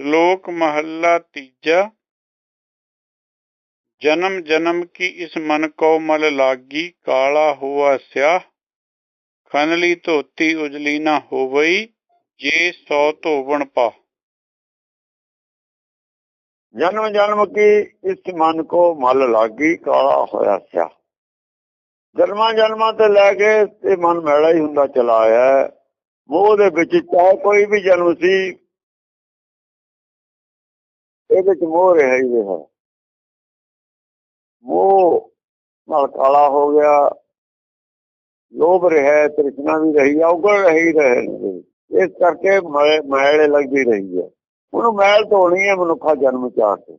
ਸ਼ਲੋਕ ਮਹੱਲਾ ਤੀਜਾ ਜਨਮ ਜਨਮ ਕੀ ਇਸ ਮਨ ਕੋ ਮਲ ਲਾਗੀ ਕਾਲਾ ਹੋਆ ਸਿਆ ਖਨਲੀ ਧੋਤੀ ਉਜਲੀ ਨਾ ਹੋਵਈ ਜੇ ਸੋ ਧੋਵਣ ਪਾ ਜਨਮ ਜਨਮ ਕੀ ਇਸ ਮਨ ਕੋ ਮਲ ਲਾਗੀ ਕਾਲਾ ਹੋਇਆ ਸਿਆ ਜਨਮਾਂ ਜਨਮਾਂ ਤੇ ਲੈ ਕੇ ਇਹ ਮਨ ਮੈਲਾ ਹੀ ਹੁੰਦਾ ਚਲਾ ਆਇਆ ਹੈ। ਮੋਹ ਦੇ ਵਿੱਚ ਚਾਹੇ ਕੋਈ ਵੀ ਜਨਮ ਸੀ ਇਹਦੇ ਵਿੱਚ ਮੋਹ ਰਿਹਾ ਹੀ ਰਿਹਾ। ਮੋਹ ਨਾਲ ਕਾਲਾ ਹੋ ਗਿਆ। ਲੋਭ ਰਿਹਾ ਤ੍ਰਿਸ਼ਨਾ ਵੀ ਰਹੀ ਆ ਉਗਲ ਰਹੀ ਰਹੇ ਇਸ ਕਰਕੇ ਮੈਲ ਲੱਗਦੀ ਰਹੀ ਹੈ। ਉਹਨੂੰ ਮੈਲ ਧੋਣੀ ਹੈ ਮਨੁੱਖਾ ਜਨਮ ਚਾਰ ਕੇ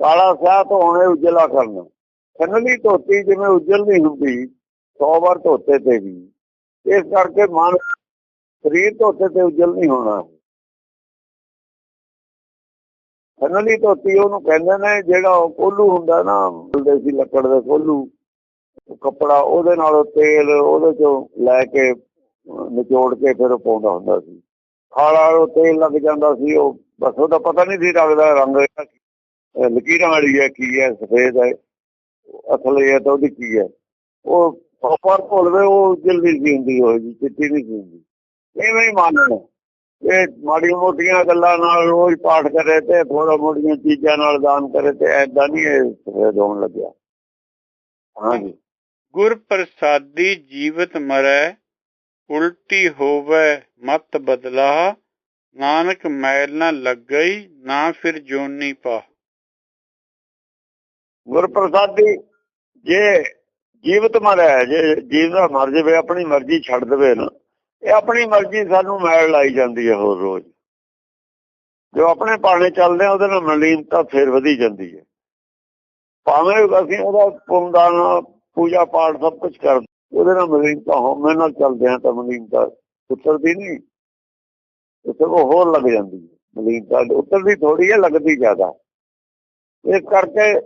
ਕਾਲਾ ਸਿਆਹ ਧੋਣੇ ਉਜਲਾ ਕਰਨਾ। ਖੰਨਲੀ ਧੋਤੀ ਜਿਵੇਂ ਉਜਲ ਨਹੀਂ ਹੁੰਦੀ 100 ਵਾਰ ਧੋਤੇ ਤੇ ਵੀ। ਇਸ ਕਰਕੇ ਮਨ ਸਰੀਰ ਧੋਤੇ ਤੇ ਉਜਲ ਨਹੀਂ ਹੋਣਾ। ਖੰਨਲੀ ਧੋਤੀ ਉਹਨੂੰ ਕਹਿੰਦੇ ਨੇ, ਜਿਹੜਾ ਉਹ ਕੋਲੂ ਹੁੰਦਾ ਨਾ ਬਲਦੇ ਸੀ ਲੱਕੜ ਦੇ ਕੋਲੂ ਕੱਪੜਾ ਉਹਦੇ ਨਾਲ ਤੇਲ ਉਹਦੇ ਚੋਂ ਲੈ ਕੇ, ਨਿਚੋੜ ਕੇ ਫਿਰ ਪਾਉਂਦਾ ਹੁੰਦਾ ਸੀ। ਖਾਲਾ ਉਹ ਤੇਲ ਲੱਗ ਜਾਂਦਾ ਸੀ, ਉਹ ਬਸ ਉਹਦਾ ਪਤਾ ਨਹੀਂ ਸੀ ਲੱਗਦਾ ਰੰਗ ਲਕੀਰਾਂ ਵਾਲੀ ਹੈ, ਕੀ ਹੈ, ਸਫੇਦ ਹੈ, ਅਸਲ ਇਹ ਹੈ ਤਾਂ ਉਹਦੀ ਕੀ ਹੈ। ਉਹ ਪ੍ਰੋਪਰ ਭੁੱਲਵੇ ਉਹ ਜਲਦੀ ਸੀ ਹੁੰਦੀ ਹੋਏਗੀ ਚਿੱਟੀ ਨਹੀਂ ਸੀ ਹੁੰਦੀ। ਐਵੇਂ ਹੀ ਮੰਨਣਾ। ਇਹ ਮਾੜੀਆਂ ਮੋਟੀਆਂ ਗੱਲਾਂ ਨਾਲ ਰੋਜ਼ ਪਾਠ ਕਰੇ ਤੇ ਥੋੜਾ ਮੋਟੀਆਂ ਚੀਜ਼ਾਂ ਨਾਲ ਦਾਨ ਕਰੇ ਤੇ ਐਦਾਂ ਨਹੀਂ ਇਹ ਹੋਣ ਲੱਗਿਆ। ਹਾਂਜੀ। ਗੁਰ ਪ੍ਰਸਾਦੀ ਜੀਵਤ ਮਰੈ ਉਲਟੀ ਹੋਵੇ ਮਤ ਬਦਲਾ ਨਾਨਕ ਮੈਲ ਨਾ ਲੱਗਈ ਨਾ ਫਿਰ ਜੋਨੀ ਪਾ। ਗੁਰਪ੍ਰਸਾਦੀ ਜੇ ਜੀਵਤ ਮਰਿਆ ਜੇ ਜੀਵ ਦਾ ਮਰ ਜਾਵੇ ਆਪਣੀ ਮਰਜ਼ੀ ਛੱਡ ਦੇਵੇ ਨਾ। ਇਹ ਆਪਣੀ ਮਰਜ਼ੀ, ਸਾਨੂੰ ਮੈਲ ਲਾਈ ਜਾਂਦੀ ਹੈ ਹੋਰ ਰੋਜ਼। ਜੋ ਆਪਣੇ ਪਾਣੇ ਚੱਲਦੇ ਆ, ਉਹਦੇ ਨਾਲ ਮਲੀਨਤਾ ਫੇਰ ਵਧੀ ਜਾਂਦੀ ਹੈ। ਭਾਵੇਂ ਅਸੀਂ ਉਹਦਾ ਪੁੰਦਾਨ ਪੂਜਾ ਪਾਠ ਸਭ ਕੁਝ ਕਰਦੇ ਉਹਦੇ ਨਾਲ ਮਲੀਨਤਾ ਹੋਮੇ ਨਾਲ ਚੱਲਦੇ ਆ ਤਾਂ ਮਲੀਨਤਾ ਉਤਰਦੀ ਨਹੀਂ। ਉੱਥੇ ਉਹ ਹੋਰ ਲੱਗ ਜਾਂਦੀ ਹੈ ਮਲੀਨਤਾ ਉਤਰਦੀ ਥੋੜੀ ਹੈ, ਲੱਗਦੀ ਜ਼ਿਆਦਾ। ਇਸ ਕਰਕੇ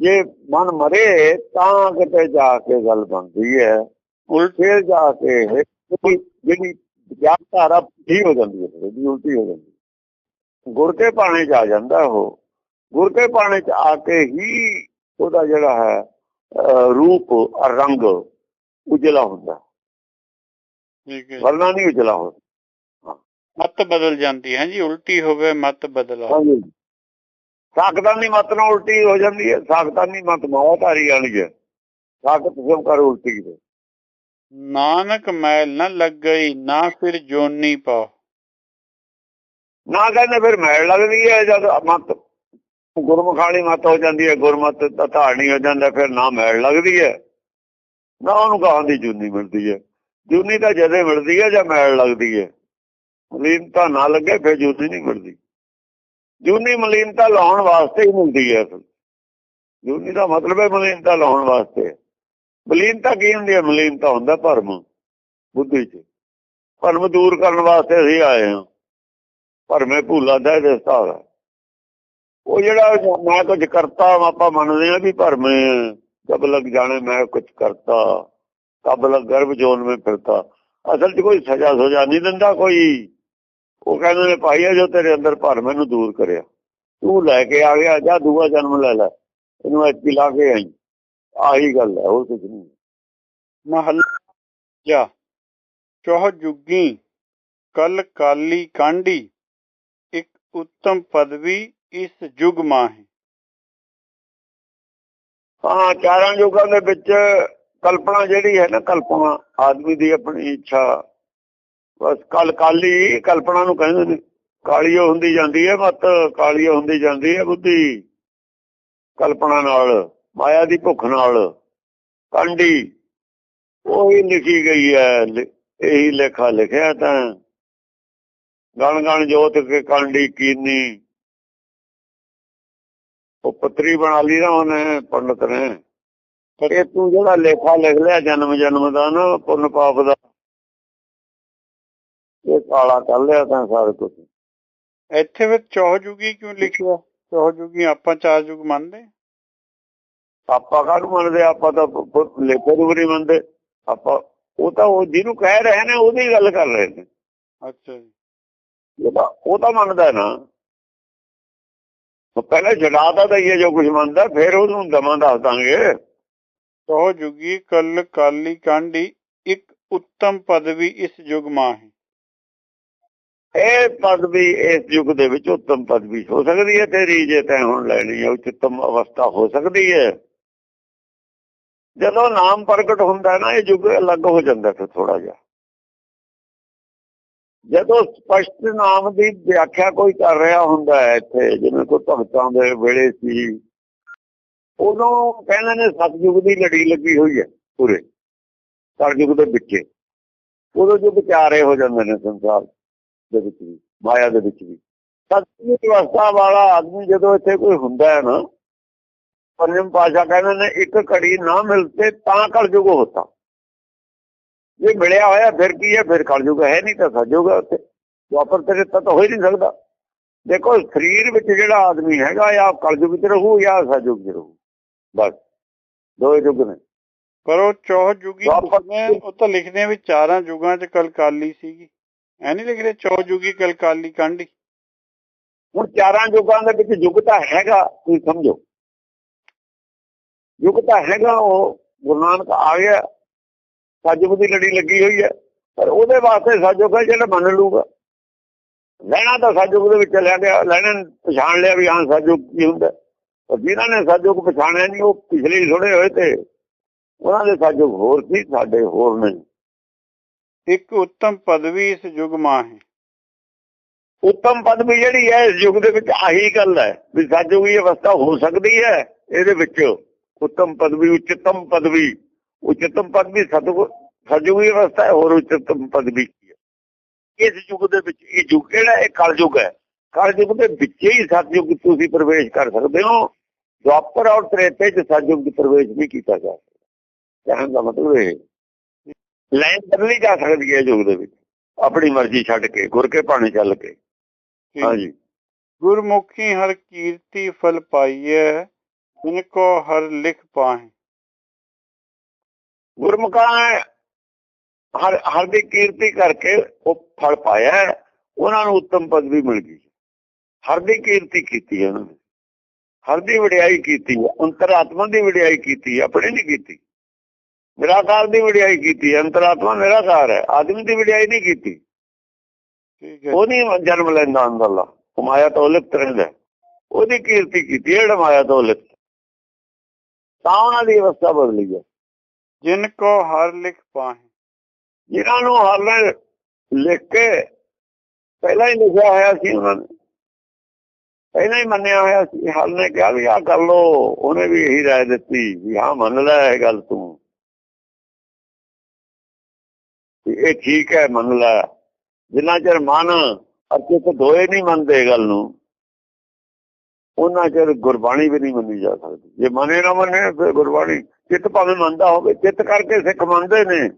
ਜੇ ਮਨ ਮਰੇ, ਤਾਂ ਕਿਤੇ ਜਾ ਕੇ ਗੱਲ ਬਣਦੀ ਹੈ। ਉਲਟ ਫਿਰ ਜਾ ਕੇ ਜਿਹੜੀ ਵਿਚਾਰਧਾਰਾ ਠੀਕ ਹੋ ਜਾਂਦੀ ਹੈ ਜਿਹੜੀ ਉਲਟੀ ਹੋ ਜਾਂਦੀ। ਗੁਰ ਕੇ ਪਾਣੇ ਚ ਆ ਜਾਂਦਾ ਉਹ। ਗੁਰ ਕੇ ਪਾਣੇ ਚ ਆ ਕੇ ਹੀ ਉਹਦਾ ਜਿਹੜਾ ਹੈ ਰੂਪ ਰੰਗ ਉਜਲਾ ਹੁੰਦਾ। ਠੀਕ ਹੈ ਵਰਨਾ ਨਹੀਂ ਉਜਲਾ ਹੁੰਦਾ। ਮਤ ਬਦਲ ਜਾਂਦੀ ਹੈ ਜੀ ਉਲਟੀ ਹੋਵੇ ਮਤ ਬਦਲਾ ਹਾਂਜੀ। ਸਾਖਦਾਨੀ ਮਤ ਨਾਲ ਉਲਟੀ ਹੋ ਜਾਂਦੀ ਹੈ ਸਾਖਦਾਨੀ ਮਤ ਮਾਵਾਧਾਰੀ ਵਾਲੀ ਹੈ। ਸਾਖਤ ਸਭ ਕਰ ਉਲਟੀ ਦੇ ਨਾਨਕ ਮੈਲ ਨਾ ਲੱਗਈ, ਨਾ ਫਿਰ ਜੋਨੀ ਪਾ। ਨਾ ਕਹਿੰਦੇ ਫਿਰ ਮੈਲ ਲੱਗਦੀ ਹੈ, ਜਦ ਮਤ, ਗੁਰਮੁਖਾਲੀ ਮਤ ਹੋ ਜਾਂਦੀ ਹੈ, ਗੁਰਮਤ ਦਾ ਹੋ ਜਾਂਦਾ, ਫਿਰ ਨਾ ਮੈਲ ਲੱਗਦੀ ਹੈ। ਨਾ ਉਹਨੂੰ ਕਹਾਂ ਦੀ ਜੂਨੀ ਮਿਲਦੀ ਹੈ। ਜੂਨੀ ਤਾਂ ਜਦੇ ਮਿਲਦੀ ਹੈ, ਜਾਂ ਮੈਲ ਲੱਗਦੀ ਹੈ। ਮਲੀਨਤਾ ਨਾ ਲੱਗੇ, ਫਿਰ ਜੂਨੀ ਨਹੀਂ ਮਿਲਦੀ। ਜੂਨੀ ਮਲੀਨਤਾ ਲਾਉਣ ਵਾਸਤੇ ਹੀ ਮਿਲਦੀ ਹੈ। ਅਸਲ ਜੂਨੀ ਦਾ ਮਤਲਬ ਹੈ ਮਲੀਨਤਾ ਲਾਉਣ ਵਾਸਤੇ। ਮਲੀਨਤਾ ਕੀ ਹੁੰਦੀ ਹੈ? ਮਲੀਨਤਾ ਹੁੰਦਾ ਭਰਮ, ਬੁੱਧੀ 'ਚ। ਭਰਮ ਦੂਰ ਕਰਨ ਵਾਸਤੇ ਅਸੀਂ ਆਏ ਹਾਂ। ਭਰਮੇ ਭੂਲਾ ਦਾ ਇਹ ਉਹ ਜਿਹੜਾ ਮੈਂ ਕੁਝ ਕਰਤਾ, ਆਪਾਂ ਮੰਨਦੇ ਆ ਵੀ ਭਰਮੇ ਕਬ ਲੱਗ ਜਾਣੇ ਮੈਂ ਕੁਝ ਕਰਤਾ ਕਬ ਲਗ ਗਰਭ ਜੋਨ ਵਿੱਚ ਫਿਰਤਾ। ਅਸਲ 'ਚ ਕੋਈ ਸਜ਼ਾ ਸਜਾ ਨਹੀਂ ਦਿੰਦਾ ਕੋਈ। ਉਹ ਕਹਿੰਦੇ ਨੇ, ਭਾਈ ਇਹ ਜੋ ਤੇਰੇ ਅੰਦਰ ਭਰਮੇ ਨੂੰ ਦੂਰ ਕਰਿਆ। ਤੂੰ ਲੈ ਕੇ ਆ ਗਿਆ, ਜਾਂ ਦੂਆ ਜਨਮ ਲੈ ਲੈ। ਇਹਨੂੰ ਇੱਥੇ ਲਾ ਕੇ ਆਈ। ਆਹੀ ਗੱਲ ਹੈ, ਹੋਰ ਕੁਝ ਨਹੀਂ। ਮਹੱਲਾ ਜਾ। ਚੌਹ ਜੁਗੀ, ਕਲ ਕਾਲੀ ਕਾਂਡੀ ਇੱਕ ਉੱਤਮ ਪਦਵੀ ਇਸ ਯੁਗ ਮਾਹੀ। ਹਾਂ, ਚਾਰਾਂ ਯੁਗਾਂ ਦੇ ਵਿੱਚ ਕਲਪਨਾ ਜਿਹੜੀ ਹੈ ਨਾ, ਕਲਪਨਾ ਆਦਮੀ ਦੀ ਆਪਣੀ ਇੱਛਾ। ਬਸ ਕਲ ਕਾਲੀ ਕਲਪਨਾ ਨੂੰ ਕਹਿੰਦੇ ਨੇ ਕਾਲੀ ਹੁੰਦੀ ਜਾਂਦੀ ਹੈ, ਮਤ ਕਾਲੀ ਓ ਹੁੰਦੀ ਜਾਂਦੀ ਹੈ ਬੁੱਧੀ। ਕਲਪਨਾ ਨਾਲ। ਮਾਇਆ ਦੀ ਭੁੱਖ ਨਾਲ। ਕੰਡੀ ਉਹੀ ਲਿਖੀ ਗਈ ਹੈ। ਇਹੀ ਲੇਖਾ ਲਿਖਿਆ ਤਾਂ। ਗਣ ਗਣ ਜੋਤ ਕੇ ਕੰਡੀ ਕੀਨੀ। ਉਹ ਪੱਤਰੀ ਬਣਾ ਲਈ ਨਾ ਉਹਨੇ ਪੰਡਤ ਨੇ। ਇਹ ਤੂੰ ਜਿਹੜਾ ਲੇਖਾ ਲਿਖ ਲਿਆ ਜਨਮ ਜਨਮ ਦਾ ਨਾ ਪੁੰਨ ਪਾਪ ਦਾ। ਇਹ ਕਾਲਾ ਕਰ ਲਿਆ ਤਾਂ ਸਾਰਾ ਕੁਝ ਇੱਥੇ ਵਿੱਚ ਚੌਹ ਜੁਗੀ ਕਿਉਂ ਲਿਖਿਆ ਚੌਹ ਜੁਗੀ ਆਪਾਂ ਚਾਰ ਯੁਗ ਮੰਨਦੇ। ਆਪਾਂ ਕਾਹਨੂੰ ਮੰਨਦੇ ਆਪਾਂ ਤਾਂ ਲੇਖੇ ਨੂੰ ਨਹੀਂ ਮੰਨਦੇ। ਆਪਾਂ ਉਹ ਤਾਂ ਉਹ ਜਿਹਨੂੰ ਕਹਿ ਰਹੇ ਨੇ ਉਹਦੀ ਗੱਲ ਕਰ ਰਹੇ ਨੇ। ਅੱਛਾ ਜੀ। ਉਹ ਤਾਂ ਤਾਂ ਮੰਨਦਾ ਨਾ ਉਹ ਪਹਿਲੇ ਛਡਾਤਾ ਦਈਏ ਜੋ ਕੁਝ ਮੰਨਦਾ ਫਿਰ ਉਹਨੂੰ ਦਮਾਂ ਦੱਸ ਦਾਂਗੇ। ਸੋ ਜੁਗੀ ਕਲ ਕਾਲੀ ਕਾਂਡੀ ਇੱਕ ਉੱਤਮ ਪਦਵੀ ਇਸ ਯੁਗ ਮਾਹੀ। ਇਹ ਪਦਵੀ ਇਸ ਯੁੱਗ ਦੇ ਵਿੱਚ ਉੱਤਮ ਪਦਵੀ ਹੋ ਸਕਦੀ ਹੈ ਤੇਰੀ ਜੇ ਤੈਂ ਹੁਣ ਲੈਣੀ ਹੈ ਉਚਤਮ ਅਵਸਥਾ ਹੋ ਸਕਦੀ ਹੈ। ਜਦੋਂ ਨਾਮ ਪ੍ਰਗਟ ਹੁੰਦਾ ਨਾ, ਇਹ ਯੁੱਗ ਅਲੱਗ ਹੋ ਜਾਂਦਾ ਫਿਰ ਥੋੜਾ ਜਿਹਾ। ਜਦੋਂ ਸਪਸ਼ਟ ਨਾਮ ਦੀ ਵਿਆਖਿਆ ਕੋਈ ਕਰ ਰਿਹਾ ਹੁੰਦਾ ਹੈ ਇੱਥੇ, ਜਿਵੇਂ ਕੋਈ ਭਗਤਾਂ ਦੇ ਵੇਲੇ ਸੀ, ਉਦੋਂ ਕਹਿੰਦੇ ਨੇ ਸਤਜੁਗ ਦੀ ਲੜੀ ਲੱਗੀ ਹੋਈ ਹੈ ਪੂਰੇ ਕਲਯੁਗ ਦੇ ਵਿੱਚ। ਉਦੋਂ ਜੋ ਵਿਚਾਰੇ ਹੋ ਜਾਂਦੇ ਨੇ ਸੰਸਾਰ ਦੇ ਵਿੱਚ ਵੀ, ਮਾਇਆ ਦੇ ਵਿੱਚ ਵੀ। ਸਤਿ ਦੀ ਅਵਸਥਾ ਵਾਲਾ ਆਦਮੀ ਜਦੋਂ ਇੱਥੇ ਕੋਈ ਹੁੰਦਾ ਹੈ ਨਾ ਪੰਜਮ ਪਾਸ਼ਾ ਕਹਿੰਦੇ ਨੇ ਇੱਕ ਘੜੀ ਨਾ ਮਿਲਤੇ ਤਾਂ ਕਲਯੁਗ ਹੁੰਦਾ ਜੇ ਮਿਲਿਆ ਹੋਇਆ ਫਿਰ ਕੀ ਹੈ ਫਿਰ ਕਲਯੁਗ ਹੈ ਨਹੀਂ ਤਾਂ ਸਤਯੁਗ ਹੈ ਉੱਥੇ ਵਾਪਰ ਤੇ ਤਾਂ ਹੋ ਹੀ ਨਹੀਂ ਸਕਦਾ ਦੇਖੋ ਸਰੀਰ ਵਿੱਚ ਜਿਹੜਾ ਆਦਮੀ ਹੈਗਾ ਜਾਂ ਕਲਯੁਗ ਚ ਰਹੂ ਜਾਂ ਸਤਯੁਗ ਚ ਰਹੂ ਬਸ ਦੋ ਯੁੱਗ ਨੇ ਪਰ ਉਹ ਚੌਹ ਜੁਗੀ ਵਾਪਸ- ਨੇ ਉਹ ਤਾਂ ਲਿਖਦੇ ਆ ਵੀ ਚਾਰਾਂ ਯੁਗਾਂ 'ਚ ਕਲਕਾਲੀ ਸੀਗੀ ਐ ਨਹੀਂ ਲਿਖਦੇ ਚੌਹ ਜੁਗੀ ਕਲਕਾਲੀ ਕਾਂਡੀ ਹੁਣ ਚਾਰਾਂ ਯੁੱਗਾਂ ਦੇ ਵਿੱਚ ਯੁੱਗ ਤਾਂ ਹੈਗਾ ਤੁਸੀਂ ਸਮਝੋ ਯੁੱਗ ਤਾਂ ਹੈਗਾ ਉਹ ਗੁਰੂ ਨਾਨਕ ਆ ਗਿਆ। ਸਤਿਯੁਗ ਦੀ ਲੜੀ ਲੱਗੀ ਹੋਈ ਹੈ ਪਰ ਉਹਦੇ ਵਾਸਤੇ ਸਤਿਯੁਗ ਹੈ ਜਿਹੜਾ ਮੰਨ ਲੂਗਾ ਲੈਣਾ ਤਾਂ ਸਤਿਯੁਗ ਦੇ ਵਿੱਚ ਲੈ ਗਿਆ ਲੈਣਾ ਪਛਾਣ ਲਿਆ ਵੀ ਹਾਂ ਸਤਿਯੁਗ ਕੀ ਹੁੰਦਾ। ਪਰ ਜਿਨ੍ਹਾਂ ਨੇ ਸਤਿਯੁਗ ਪਛਾਣਿਆ ਨਹੀਂ ਉਹ ਪਿਛਲੇ ਹੀ ਥੋੜੇ ਹੋਏ ਤੇ ਉਹਨਾਂ ਦੇ ਸਤਿਯੁਗ ਹੋਰ ਸੀ ਸਾਡੇ ਹੋਰ ਨਹੀਂ। ਇੱਕ ਉੱਤਮ ਪਦਵੀ ਇਸ ਯੁਗ ਮਾਹੀ ਉੱਤਮ ਪਦਵੀ ਜਿਹੜੀ ਹੈ ਇਸ ਯੁੱਗ ਦੇ ਵਿੱਚ ਆਹੀ ਗੱਲ ਹੈ ਵੀ ਦੀ ਅਵਸਥਾ ਹੋ ਸਕਦੀ ਹੈ ਇਹਦੇ ਵਿੱਚ। ਉੱਤਮ ਪਦਵੀ ਉੱਚਤਮ ਪਦਵੀ ਉੱਚਤਮ ਪਦਵੀ ਸਤਿਗੁਰ ਸਤਿਯੁਗ ਦੀ ਅਵਸਥਾ ਹੈ ਹੋਰ ਉੱਚਤਮ ਪਦਵੀ ਕੀ ਹੈ ਇਸ ਯੁੱਗ ਦੇ ਵਿੱਚ ਇਹ ਯੁੱਗ ਕਿਹੜਾ ਇਹ ਕਲਯੁਗ ਹੈ ਕਲਯੁਗ ਦੇ ਵਿੱਚ ਹੀ ਸਤਿਯੁਗ ਤੁਸੀਂ ਪ੍ਰਵੇਸ਼ ਕਰ ਸਕਦੇ ਹੋ ਦੁਆਪਰ ਔਰ ਤ੍ਰੇਤੇ ਚ ਸਤਿਯੁਗ ਚ ਪ੍ਰਵੇਸ਼ ਨਹੀਂ ਕੀਤਾ ਜਾ ਸਕਦਾ ਕਹਿਣ ਦਾ ਮਤਲਬ ਇਹ ਲਾਈਨ ਬਦਲੀ ਜਾ ਸਕਦੀ ਹੈ ਯੁੱਗ ਦੇ ਵਿੱਚ ਆਪਣੀ ਮਰਜ਼ੀ ਛੱਡ ਕੇ ਗੁਰ ਕੇ ਪਾਣੀ ਚੱਲ ਕੇ ਹਾਂਜੀ ਗੁਰਮੁਖੀ ਹਰ ਕੀਰਤੀ ਫਲ ਪਾਈਐ ਕੋ ਹਰ ਲਿਖ ਪਾਹੇ ਗੁਰਮੁਖਾਂ ਹਰ ਹਰ ਦੀ ਕੀਰਤੀ ਕਰਕੇ ਉਹ ਫਲ ਪਾਇਆ ਹੈ, ਉਹਨਾਂ ਨੂੰ ਉੱਤਮ ਪਦਵੀ ਮਿਲ ਗਈ ਹਰ ਦੀ ਕੀਰਤੀ ਕੀਤੀ ਹੈ ਉਹਨਾਂ ਨੇ ਹਰ ਦੀ ਵਡਿਆਈ ਕੀਤੀ ਹੈ ਅੰਤਰਾਤਮਾ ਦੀ ਵਡਿਆਈ ਕੀਤੀ ਹੈ ਆਪਣੀ ਨਹੀਂ ਕੀਤੀ ਨਿਰਾਕਾਰ ਦੀ ਵਡਿਆਈ ਕੀਤੀ ਹੈ ਅੰਤਰਾਤਮਾ ਨਿਰਾਕਾਰ ਹੈ ਆਦਮੀ ਦੀ ਵਡਿਆਈ ਨਹੀਂ ਕੀਤੀ ਠੀਕ ਹੈ ਉਹ ਨਹੀਂ ਜਨਮ ਲੈਂਦਾ ਅੰਦਰਲਾ ਮਾਇਆ ਤੋਂ ਲਿਪਤ ਰਹਿੰਦਾ ਹੈ। ਉਹਦੀ ਕੀਰਤੀ ਕੀਤੀ ਹੈ ਜਿਹੜਾ ਮਾਇਆ ਤੋਂ ਲਿਪਤ ਤਾਂ ਉਹਨਾਂ ਦੀ ਅਵਸਥਾ ਬਦਲੀ ਹੈ। ਜਿਨ ਕੋ ਹਰ ਲਿਖ ਪਾਹੇ। ਜਿਨ੍ਹਾਂ ਨੂੰ ਹਰ ਲਿਖ ਕੇ ਪਹਿਲਾਂ ਹੀ ਲਿਖਿਆ ਹੋਇਆ ਸੀ ਉਹਨਾਂ ਨੇ ਪਹਿਲਾਂ ਹੀ ਮੰਨਿਆ ਹੋਇਆ ਸੀ ਹਰ ਨੇ ਕਿਹਾ ਵੀ ਆਹ ਕਰ ਲੋ ਉਹਨੇ ਵੀ ਇਹੀ ਰਾਏ ਦਿੱਤੀ ਵੀ ਹਾਂ ਮੰਨ ਲੈ ਇਹ ਗੱਲ ਤੂੰ। ਇਹ ਠੀਕ ਹੈ ਮੰਨ ਲੈ। ਜਿੰਨਾ ਚਿਰ ਮਨ ਅਤੇ ਤੇ ਦੋਏ ਨਹੀਂ ਮੰਨਦੇ ਗੱਲ ਨੂੰ ਉਹਨਾਂ ਚਿਰ ਗੁਰਬਾਣੀ ਵੀ ਨਹੀਂ ਮੰਨੀ ਜਾ ਸਕਦੀ। ਜੇ ਮੰਨੇ ਨਾ ਮੰਨੇ ਫਿਰ ਗੁਰਬਾਣੀ ਚਿੱਤ ਭਾਵੇਂ ਮੰਨਦਾ ਹੋਵੇ ਚਿੱਤ ਕਰਕੇ ਸਿੱਖ ਮੰਨਦੇ ਨੇ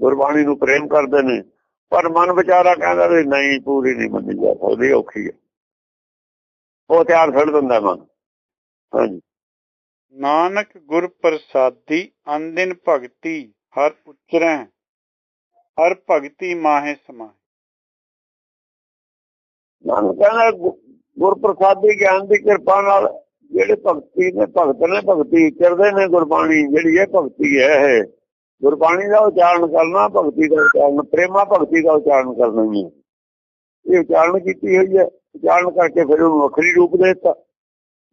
ਗੁਰਬਾਣੀ ਨੂੰ ਪ੍ਰੇਮ ਕਰਦੇ ਨੇ ਪਰ ਮਨ ਵਿਚਾਰਾ ਕਹਿੰਦਾ ਵੀ ਨਹੀਂ ਪੂਰੀ ਨਹੀਂ ਮੰਨੀ ਜਾ ਸਕਦੀ ਔਖੀ ਹੈ। ਉਹ ਤਿਆਰ ਛੱਡ ਦਿੰਦਾ ਮਨ। ਹਾਂਜੀ। ਨਾਨਕ ਗੁਰ ਪ੍ਰਸਾਦੀ ਅੰਦਿਨ ਭਗਤੀ ਹਰ ਉਚਰੈ ਹਰ ਭਗਤੀ ਮਾਹੇ ਸਮਾਏ ਨਾਨਕ ਕਹਿੰਦਾ ਗੁਰਪ੍ਰਸਾਦੀ ਗਿਆਨ ਦੀ ਕਿਰਪਾ ਨਾਲ ਜਿਹੜੇ ਭਗਤੀ ਨੇ, ਭਗਤ ਨੇ ਭਗਤੀ ਕਰਦੇ ਨੇ ਗੁਰਬਾਣੀ, ਜਿਹੜੀ ਇਹ ਭਗਤੀ ਹੈ ਇਹ। ਗੁਰਬਾਣੀ ਦਾ ਉਚਾਰਨ ਕਰਨਾ, ਭਗਤੀ ਦਾ ਉਚਾਰਨ, ਪ੍ਰੇਮਾ ਭਗਤੀ ਦਾ ਉਚਾਰਨ ਕਰਨਾ ਹੀ। ਇਹ ਉਚਾਰਨ ਕੀਤੀ ਹੋਈ ਹੈ। ਉਚਾਰਨ ਕਰਕੇ ਫਿਰ ਉਹਨੂੰ ਵੱਖਰੀ ਰੂਪ ਦੇ ਦਿੱਤਾ,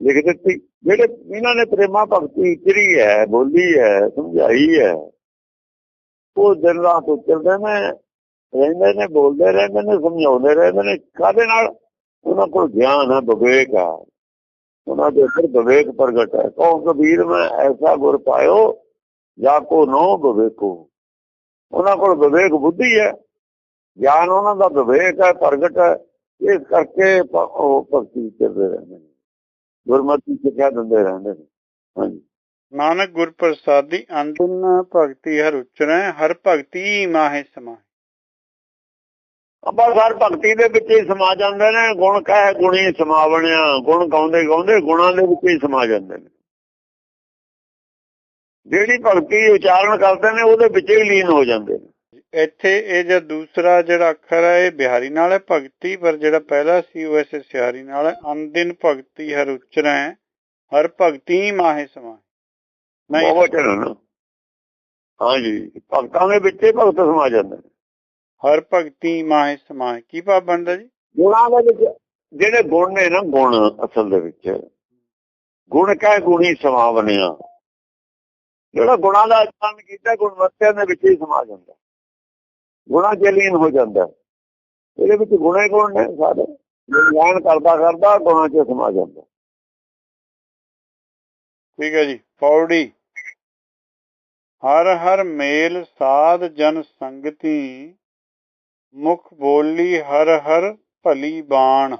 ਲਿਖ ਦਿੱਤੀ। ਜਿਹੜੇ ਇਹਨਾਂ ਨੇ ਪ੍ਰੇਮਾ ਭਗਤੀ ਉਚਰੀ ਹੈ, ਬੋਲੀ ਹੈ, ਸਮਝਾਈ ਹੈ, ਉਹ ਦਿਨ ਰਾਤ ਉਚਰਦੇ ਨੇ, ਰਹਿੰਦੇ ਨੇ, ਬੋਲਦੇ ਰਹਿੰਦੇ ਨੇ, ਸਮਝਾਉਂਦੇ ਰਹਿੰਦੇ ਨੇ। ਕਾਦੇ ਨਾਲ? ਉਹਨਾਂ ਕੋਲ ਗਿਆਨ ਹੈ, ਵਿਵੇਕ ਹੈ। ਉਹਨਾਂ ਦੇ ਅੰਦਰ ਵਿਵੇਕ ਪ੍ਰਗਟ ਹੈ। ਕਹੋ ਕਬੀਰ, ਮੈਂ ਐਸਾ ਗੁਰ ਪਾਇਓ ਜਾ ਕੋ ਨੋ ਵਿਵੇਕੋ। ਉਹਨਾਂ ਕੋਲ ਵਿਵੇਕ ਬੁੱਧੀ ਹੈ। ਗਿਆਨ ਉਹਨਾਂ ਦਾ ਵਿਵੇਕ ਹੈ, ਪ੍ਰਗਟ ਹੈ। ਇਸ ਕਰਕੇ ਉਹ ਭਗਤੀ ਕਰਦੇ ਰਹਿੰਦੇ ਨੇ। ਗੁਰਮਤਿ ਸਿੱਖਿਆ ਦਿੰਦੇ ਰਹਿੰਦੇ ਨੇ। ਹਾਂਜੀ। ਨਾਨਕ ਗੁਰ ਪ੍ਰਸਾਦੀ ਅੰਦਿਨ ਭਗਤੀ ਹਰ ਉਚਰੈ, ਹਰ ਭਗਤੀ ਮਾਹੇ ਸਮਾਏ ਆਪਾਂ ਹਰ ਭਗਤੀ ਦੇ ਵਿੱਚ ਹੀ ਸਮਾ ਜਾਂਦੇ ਨੇ ਗੁਣ ਕਹਿ ਗੁਣੀ ਸਮਾ ਬਣਿਆ ਗੁਣ ਗਾਉਂਦੇ ਗਾਉਂਦੇ ਗੁਣਾਂ ਦੇ ਵਿੱਚ ਹੀ ਸਮਾ ਜਾਂਦੇ ਨੇ। ਜਿਹੜੀ ਭਗਤੀ ਉਚਾਰਨ ਕਰਦੇ ਨੇ ਉਹਦੇ ਵਿੱਚ ਹੀ ਲੀਨ ਹੋ ਜਾਂਦੇ ਨੇ। ਇੱਥੇ ਇਹ ਜਿਹੜਾ ਦੂਸਰਾ ਜਿਹੜਾ ਅੱਖਰ ਹੈ ਇਹ ਬਿਹਾਰੀ ਨਾਲ ਹੈ ਭਗਤੀ ਪਰ ਜਿਹੜਾ ਪਹਿਲਾ ਸੀ ਉਹ ਐਸੇ ਸਿਹਾਰੀ ਨਾਲ ਹੈ। ਅੰਦਿਨ ਭਗਤੀ ਹਰ ਉਚਰੈ ਹਰ ਭਗਤੀ ਮਾਹੇ ਸਮਾ ਨਹੀਂ ਬਹੁਤ ਚੜ੍ਹਨ ਹਾਂਜੀ ਭਗਤਾਂ ਦੇ ਵਿੱਚ ਹੀ ਭਗਤ ਸਮਾ ਜਾਂਦੇ ਨੇ। ਹਰ ਭਗਤੀ ਮਾਹੇ ਸਮਾ ਕੀ ਭਾਵ ਬਣਦਾ ਜੀ? ਗੁਣਾਂ ਦੇ ਵਿੱਚ ਜਿਹੜੇ ਗੁਣ ਨੇ ਨਾ ਗੁਣ ਅਸਲ ਦੇ ਵਿੱਚ ਗੁਣ ਕਹਿ ਗੁਣੀ ਸਮਾ ਬਣਿਆ ਜਿਹੜਾ ਗੁਣਾਂ ਦਾ ਅਧਿਐਨ ਕੀਤਾ ਗੁਣਵੱਤਿਆਂ ਦੇ ਵਿੱਚ ਹੀ ਸਮਾ ਜਾਂਦਾ। ਗੁਣਾਂ ਚ ਲੀਨ ਹੋ ਜਾਂਦਾ। ਇਹਦੇ ਵਿੱਚ ਗੁਣੇ ਗੁਣ ਨੇ ਸਾਰੇ। ਗਿਆਨ ਕਰਦਾ ਕਰਦਾ ਗੁਣਾਂ ਚ ਸਮਾ ਜਾਂਦਾ। ਠੀਕ ਹੈ ਜੀ ਪੌੜੀ। ਹਰ ਹਰ ਮੇਲ ਸਾਧ ਜਨ ਸੰਗਤੀ। ਮੁਖ ਬੋਲੀ ਹਰ ਹਰ ਭਲੀ ਬਾਣ।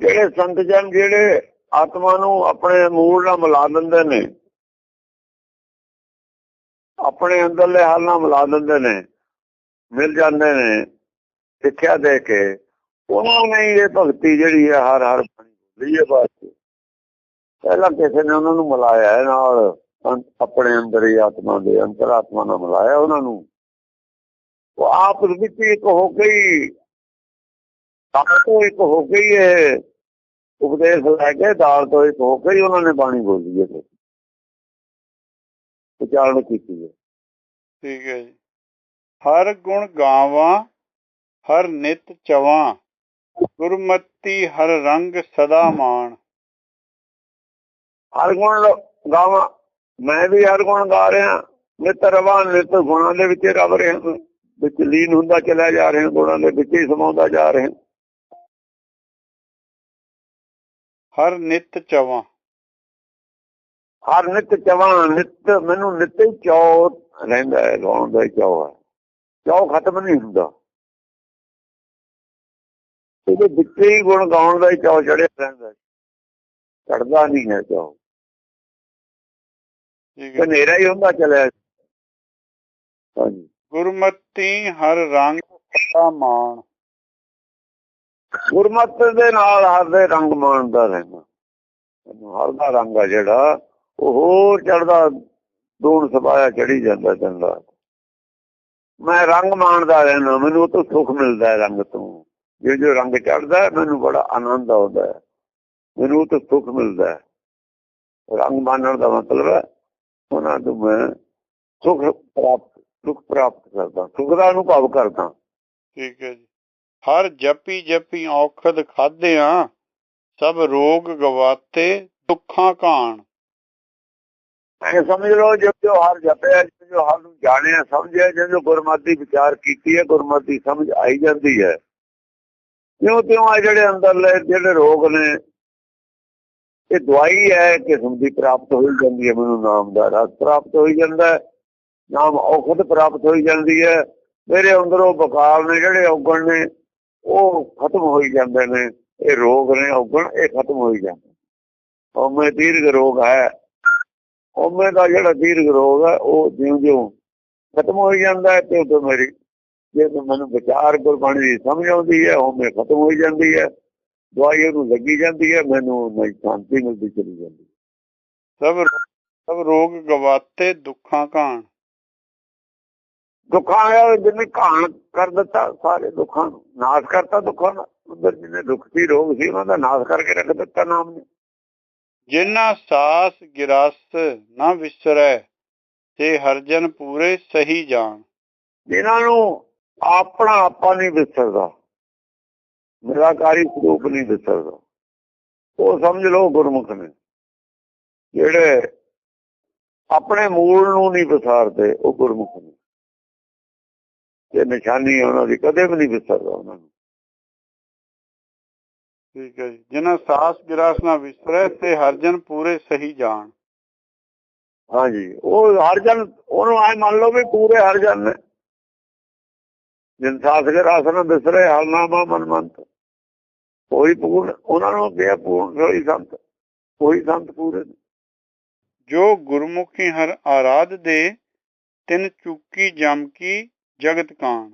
ਜਿਹੜੇ ਸੰਤ ਜਨ ਜਿਹੜੇ ਆਤਮਾ ਨੂੰ ਆਪਣੇ ਮੂਲ ਨਾਲ ਮਿਲਾ ਦਿੰਦੇ ਨੇ, ਆਪਣੇ ਅੰਦਰਲੇ ਹਾਲ ਨਾਲ ਮਿਲਾ ਦਿੰਦੇ ਨੇ, ਮਿਲ ਜਾਂਦੇ ਨੇ, ਸਿੱਖਿਆ ਦੇ ਕੇ, ਉਹਨਾਂ ਨੇ ਇਹ ਭਗਤੀ ਜਿਹੜੀ ਹੈ ਹਰ ਹਰ ਬਣੀ ਹੈ ਬਾਤ ਪਹਿਲਾਂ ਕਿਸੇ ਨੇ ਉਹਨਾਂ ਨੂੰ ਮਿਲਾਇਆ ਨਾਲ ਆਪਣੇ ਅੰਦਰ ਹੀ ਆਤਮਾ ਦੇ, ਅੰਤਰਾਤਮਾ ਨਾਲ ਮਿਲਾਇਆ ਉਹਨਾਂ ਨੂੰ। ਉਹ ਆਪ ਵਿੱਚ ਇੱਕ ਹੋ ਗਈ ਤਾਂ ਇੱਕ ਹੋ ਗਈ ਹੈ ਉਪਦੇਸ਼ ਲੈ ਕੇ ਦਾਲ ਤੋਂ ਇੱਕ ਹੋ ਕੇ ਹੀ ਉਹਨਾਂ ਨੇ ਬਾਣੀ ਬੋਲੀ ਹੈ। ਉਚਾਰਨ ਕੀਤੀ ਹੈ ਠੀਕ ਹੈ ਜੀ ਹਰ ਗੁਣ ਗਾਵਾਂ ਹਰ ਨਿਤ ਚਵਾਂ ਗੁਰਮਤੀ ਹਰ ਰੰਗ ਸਦਾ ਮਾਣ ਹਰ ਗੁਣ ਗਾਵਾਂ ਮੈਂ ਵੀ ਹਰ ਗੁਣ ਗਾ ਰਿਹਾ ਨਿਤ ਰਵਾਂ ਨਿਤ ਗੁਣਾਂ ਦੇ ਵਿੱਚ ਰਵ ਰਿਹਾ ਵਿੱਚ ਲੀਨ ਹੁੰਦਾ ਚਲਾ ਜਾ ਰਿਹਾ ਗੁਣਾਂ ਦੇ ਵਿੱਚ ਹੀ ਸਮਾਉਂਦਾ ਜਾ ਰਿਹਾ ਹਰ ਨਿਤ ਚਵਾਂ। ਹਰ ਨਿਤ ਚਵਾਂ ਨਿਤ ਮੈਨੂੰ ਨਿਤ ਹੀ ਚੌ ਰਹਿੰਦਾ ਹੈ ਗਾਉਣ ਦਾ ਹੀ ਚੌ ਹੈ। ਚੌ ਖਤਮ ਨਹੀਂ ਹੁੰਦਾ। ਇਹਦੇ ਵਿੱਚ ਹੀ ਗੁਣ ਗਾਉਣ ਦਾ ਹੀ ਚੌ ਚੜਿਆ ਰਹਿੰਦਾ ਚੜਦਾ ਨਹੀਂ ਹੈ ਚੌ। ਠੀਕ ਹੈ। ਹਨੇਰਾ ਹੀ ਹੁੰਦਾ ਚਲਿਆ। ਹਾਂਜੀ। ਗੁਰਮਤੀ ਹਰ ਰੰਗ ਸਦਾ ਮਾਣ। ਗੁਰਮਤ ਦੇ ਨਾਲ ਹਰ ਦੇ ਰੰਗ ਮਾਣਦਾ ਰਹਿਣਾ ਹਰ ਦਾ ਰੰਗ ਆ ਜਿਹੜਾ, ਉਹ ਚੜਦਾ ਦੂਣ ਸਪਾਇਆ ਚੜੀ ਜਾਂਦਾ ਦਿਨ ਮੈਂ ਰੰਗ ਮਾਣਦਾ ਰਹਿਣਾ ਮੈਨੂੰ ਉਹ ਤੋਂ ਸੁੱਖ ਮਿਲਦਾ ਰੰਗ ਤੋਂ। ਜੇ ਜੋ ਰੰਗ ਚੜਦਾ ਮੈਨੂੰ ਬੜਾ ਆਨੰਦ ਆਉਂਦਾ ਹੈ। ਮੈਨੂੰ ਉਹ ਤੋਂ ਸੁੱਖ ਮਿਲਦਾ ਹੈ। ਰੰਗ ਮਾਣਨ ਦਾ ਮਤਲਬ ਹੈ, ਉਹਨਾਂ ਤੋਂ ਮੈਂ ਸੁੱਖ ਪ੍ਰਾਪਤ ਸੁੱਖ ਪ੍ਰਾਪਤ ਕਰਦਾ ਸੁੱਖ ਦਾ ਅਨੁਭਵ ਕਰਦਾ। ਠੀਕ ਹੈ ਜੀ। ਹਰ ਜਪੀ ਜਪੀ ਔਖਦ ਖਾਧਿਆਂ ਸਭ ਰੋਗ ਗਵਾਤੇ ਦੁੱਖਾਂ ਕਾਣ ਐ ਸਮਝ ਲਓ ਜੋ ਜੋ ਹਰ ਜਪਿਆ ਜੋ ਹਰ ਨੂੰ ਜਾਣਿਆ ਸਮਝਿਆ ਜੋ ਗੁਰਮਤਿ ਵਿਚਾਰ ਕੀਤੀ ਹੈ ਗੁਰਮਤਿ ਸਮਝ ਆਈ ਜਾਂਦੀ ਹੈ। ਕਿਉਂ ਕਿਉਂ ਆ ਜਿਹੜੇ ਅੰਦਰਲੇ ਜਿਹੜੇ ਰੋਗ ਨੇ ਇਹ ਦਵਾਈ ਹੈ ਕਿਸਮ ਦੀ ਪ੍ਰਾਪਤ ਹੋਈ ਜਾਂਦੀ ਹੈ ਮੈਨੂੰ ਨਾਮ ਦਾ ਰਸ ਪ੍ਰਾਪਤ ਹੋਈ ਜਾਂਦਾ ਹੈ ਨਾਮ ਔਖਦ ਪ੍ਰਾਪਤ ਹੋਈ ਜਾਂਦੀ ਹੈ। ਮੇਰੇ ਅੰਦਰੋਂ ਬਕਾਰ ਨੇ ਜਿਹੜੇ ਔਗਣ ਨੇ, ਉਹ ਖਤਮ ਹੋਈ ਜਾਂਦੇ ਨੇ। ਇਹ ਰੋਗ ਨੇ ਔਗਣ, ਇਹ ਖਤਮ ਹੋਈ ਜਾਂਦੇ ਹਉਮੈ ਦੀਰਘ ਰੋਗ ਹੈ। ਹਉਮੈ ਦਾ ਜਿਹੜਾ ਦੀਰਘ ਰੋਗ ਹੈ, ਉਹ ਜਿਉਂ-ਜਿਉਂ ਖਤਮ ਹੋਈ ਜਾਂਦਾ ਹੈ ਤੇ ਉਦੋਂ ਮੇਰੀ ਜੇ ਮੈਨੂੰ ਵਿਚਾਰ ਗੁਰਬਾਣੀ ਦੀ ਸਮਝ ਆਉਂਦੀ ਹੈ, ਹਉਮੈ ਖਤਮ ਹੋਈ ਜਾਂਦੀ ਹੈ। ਦਵਾਈ ਉਹਨੂੰ ਲੱਗੀ ਜਾਂਦੀ ਹੈ, ਮੈਨੂੰ ਨਹੀਂ ਸ਼ਾਂਤੀ ਮਿਲਦੀ ਚਲੀ ਜਾਂਦੀ ਹੈ। ਸਭ ਸਭ ਰੋਗ ਗਵਾਤੇ ਦੁੱਖਾਂ ਕਾਣ ਦੁੱਖਾਂ ਦਾ ਜਿੰਨੇ ਘਾਣ ਕਰ ਦਿੱਤਾ ਸਾਰੇ ਦੁੱਖਾਂ ਨੂੰ ਨਾਸ਼ ਕਰਤਾ ਦੁੱਖਾਂ ਦਾ। ਅੰਦਰ ਜਿੰਨੇ ਦੁੱਖ ਸੀ ਰੋਗ ਸੀ ਉਹਨਾਂ ਦਾ ਨਾਸ਼ ਕਰਕੇ ਰੱਖ ਦਿੱਤਾ ਨਾਮ ਨੇ। ਜਿਨ੍ਹਾਂ ਸਾਸ ਗਿਰਸ ਨਾ ਵਿਸਰੈ ਤੇ ਹਰਜਨ ਪੂਰੇ ਸਹੀ ਜਾਣ। ਜਿਨ੍ਹਾਂ ਨੂੰ ਆਪਣਾ ਆਪਾ ਨਹੀਂ ਵਿਸਰਦਾ ਨਿਰਾਕਾਰੀ ਸਰੂਪ ਨਹੀਂ ਵਿਸਰਦਾ ਉਹ ਸਮਝ ਲਓ ਗੁਰਮੁਖ ਨੇ। ਜਿਹੜੇ ਆਪਣੇ ਮੂਲ ਨੂੰ ਨਹੀਂ ਵਿਸਾਰਦੇ ਉਹ ਗੁਰਮੁਖ ਨੇ। ਇਹ ਨਿਸ਼ਾਨੀ ਉਹਨਾਂ ਦੀ ਕਦੇ ਵੀ ਨਹੀਂ ਵਿਸਰਦਾ ਉਹਨਾਂ ਨੂੰ। ਠੀਕ ਹੈ ਜੀ। ਜਿਨ੍ਹਾਂ ਸਾਸ ਗਿਰਸ ਨਾ ਵਿਸਰੈ ਤੇ ਹਰਜਨ ਪੂਰੇ ਸਹੀ ਜਾਣ। ਹਾਂਜੀ ਉਹ ਹਰ ਜਨ ਉਹਨੂੰ ਐ ਮੰਨ ਲਓ ਵੀ ਪੂਰੇ ਹਰ ਜਨ ਨੇ। ਜਿਨ ਸਾਸਗਰ ਆਸਨ ਬਿਸਰੇ ਹਲਨਾਮਾ ਮਨਮੰਤ ਕੋਈ ਪੂਰਨ ਉਹਨਾਂ ਨੂੰ ਕਿਹਾ ਪੂਰਨ ਕੋਈ ਸੰਤ। ਕੋਈ ਸੰਤ ਪੂਰੇ ਨੇ। ਜੋ ਗੁਰਮੁਖੀ ਹਰ ਆਰਾਧ ਦੇ ਤਿਨ ਚੁੱਕੀ ਜਮ ਕੀ ਜਗਤ ਕਾਣ।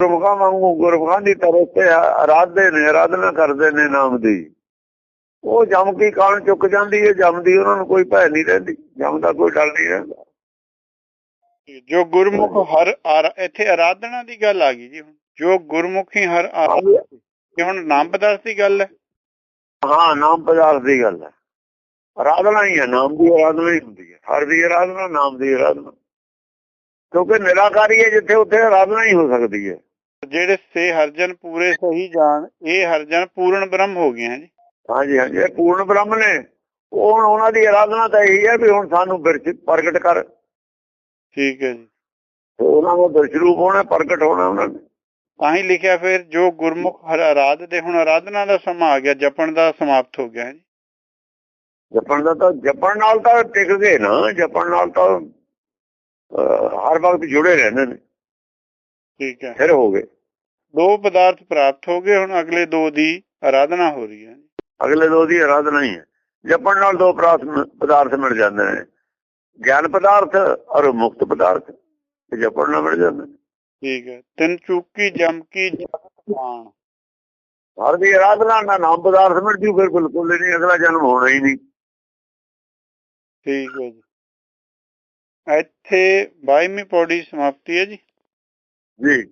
ਗੁਰਮੁਖਾਂ ਵਾਂਗੂ ਗੁਰਮੁਖਾਂ ਦੀ ਤਰਫ ਤੇ ਆਰਾਧਦੇ ਨੇ ਆਰਾਧਨਾ ਕਰਦੇ ਨੇ ਨਾਮ ਦੀ। ਉਹ ਜਮ ਕੀ ਕਾਣ ਚੁੱਕ ਜਾਂਦੀ ਹੈ ਜਮ ਦੀ ਉਹਨਾਂ ਨੂੰ ਕੋਈ ਭੈ ਨਹੀਂ ਰਹਿੰਦੀ ਜਮ ਦਾ ਕੋਈ ਡਰ ਨਹੀਂ ਰਹਿੰਦਾ। ਜੋ ਗੁਰਮੁਖ ਹਰ ਇੱਥੇ ਆਰਾਧਨਾ ਦੀ ਗੱਲ ਆ ਗਈ ਜੀ ਜੋ ਗੁਰਮੁਖੀ ਹਰ ਇਹ ਹੁਣ ਨਾਮ ਪਦਾਰਥ ਦੀ ਗੱਲ ਹੈ? ਹਾਂ ਨਾਮ ਪਦਾਰਥ ਦੀ ਗੱਲ ਹੈ। ਆਰਾਧਨਾ ਹੀ ਹੈ ਨਾਮ ਦੀ ਆਰਾਧਨਾ ਹੀ ਹੁੰਦੀ ਹੈ। ਹਰ ਦੀ ਆਰਾਧਨਾ ਨਾਮ ਦੀ ਆਰਾਧਨਾ ਕਿਉਂਕਿ ਨਿਰਾਕਾਰੀ ਹੈ ਜਿੱਥੇ ਉੱਥੇ ਆਰਾਧਨਾ ਹੀ ਹੋ ਸਕਦੀ ਹੈ। ਜਿਹੜੇ ਸੇ ਹਰਜਨ ਪੂਰੇ ਸਹੀ ਜਾਣ ਇਹ ਹਰਜਨ ਪੂਰਨ ਬ੍ਰਹਮ ਹੋ ਗਏ ਹੈ ਜੀ। ਹਾਂਜੀ ਹਾਂਜੀ ਇਹ ਪੂਰਨ ਬ੍ਰਹਮ ਨੇ। ਉਹ ਹੁਣ ਉਹਨਾਂ ਦੀ ਆਰਾਧਨਾ ਤਾਂ ਇਹੀ ਹੈ ਵੀ ਹੁਣ ਸਾਨੂੰ ਬਿਰਛ ਪ੍ਰਗਟ ਕਰ। ਠੀਕ ਹੈ ਜੀ। ਉਹਨਾਂ ਦਾ ਬਿਰਛ ਰੂਪ ਹੋਣਾ ਪ੍ਰਗਟ ਹੋਣਾ ਉਹਨਾਂ ਨੇ ਤਾਂ ਹੀ ਲਿਖਿਆ ਫਿਰ ਜੋ ਗੁਰਮੁਖ ਹਰ ਆਰਾਧ ਦੇ ਹੁਣ ਆਰਾਧਨਾ ਦਾ ਸਮਾਂ ਆ ਗਿਆ ਜਪਣ ਦਾ ਸਮਾਪਤ ਹੋ ਗਿਆ ਹੈ ਜੀ। ਜਪਣ ਦਾ ਤਾਂ ਜਪਣ ਨਾਲ ਤਾਂ ਟਿਕ ਗਏ ਨਾ ਜਪਣ ਨਾਲ ਤਾਂ ਹਰ ਵਕਤ ਜੁੜੇ ਰਹਿੰਦੇ ਨੇ। ਠੀਕ ਹੈ। ਫਿਰ ਹੋ ਗਏ। ਦੋ ਪਦਾਰਥ ਪ੍ਰਾਪਤ ਹੋ ਗਏ ਹੁਣ ਅਗਲੇ ਦੋ ਦੀ ਆਰਾਧਨਾ ਹੋ ਰਹੀ ਹੈ। ਅਗਲੇ ਦੋ ਦੀ ਆਰਾਧਨਾ ਹੀ ਹੈ। ਜਪਣ ਨਾਲ ਦੋ ਪਦਾਰਥ ਮਿਲ ਜਾਂਦੇ ਨੇ। ਗਿਆਨ ਪਦਾਰਥ ਔਰ ਮੁਕਤ ਪਦਾਰਥ ਜਪਣ ਨਾਲ ਮਿਲ ਜਾਂਦੇ ਨੇ। ਠੀਕ ਹੈ। ਤਿੰਨ ਚੂਕੀ ਜਮ ਕੀ ਪਾਣ ਹਰ ਦੀ ਆਰਾਧਨਾ ਨਾਲ ਨਾਮ ਪਦਾਰਥ ਮਿਲ ਜੂ ਫਿਰ ਬਿਲਕੁਲ ਨਹੀਂ ਅਗਲਾ ਜਨਮ ਹੋਣਾ ਹੀ ਨਹੀਂ। ਠੀਕ ਹੈ ਜੀ। ਇੱਥੇ 22ਵੀਂ ਪੌੜੀ ਸਮਾਪਤੀ ਹੈ ਜੀ। ਜੀ।